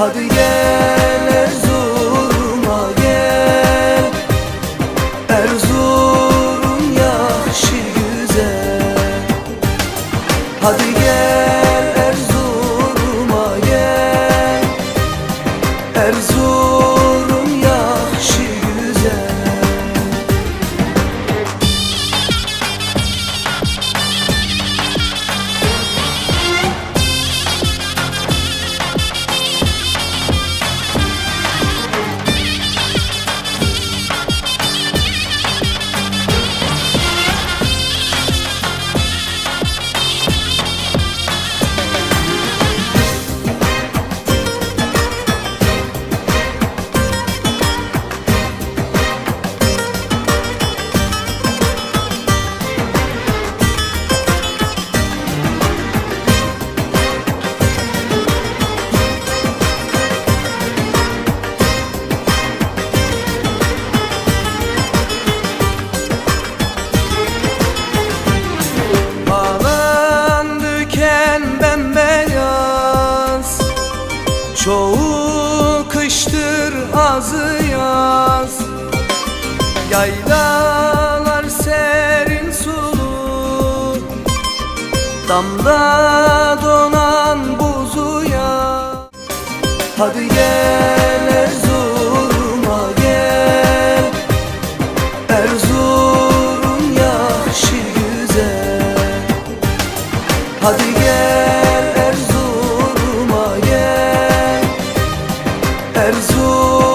Hadi gel Erzurum'a gel. Erzurum yaşı güzel. Hadi gel Erzurum'a gel. Erzurum Yaylalar serin sulu Damda donan buzuya Hadi gel Erzurum'a gel Erzurum yaşı güzel. Hadi gel Erzurum'a gel Erzurum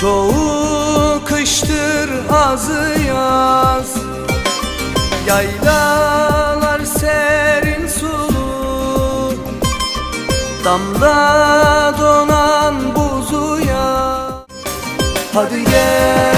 Çoğu kıştır azı yaz. Yaylalar serin sulu. Damda donan buzuya Hadi gel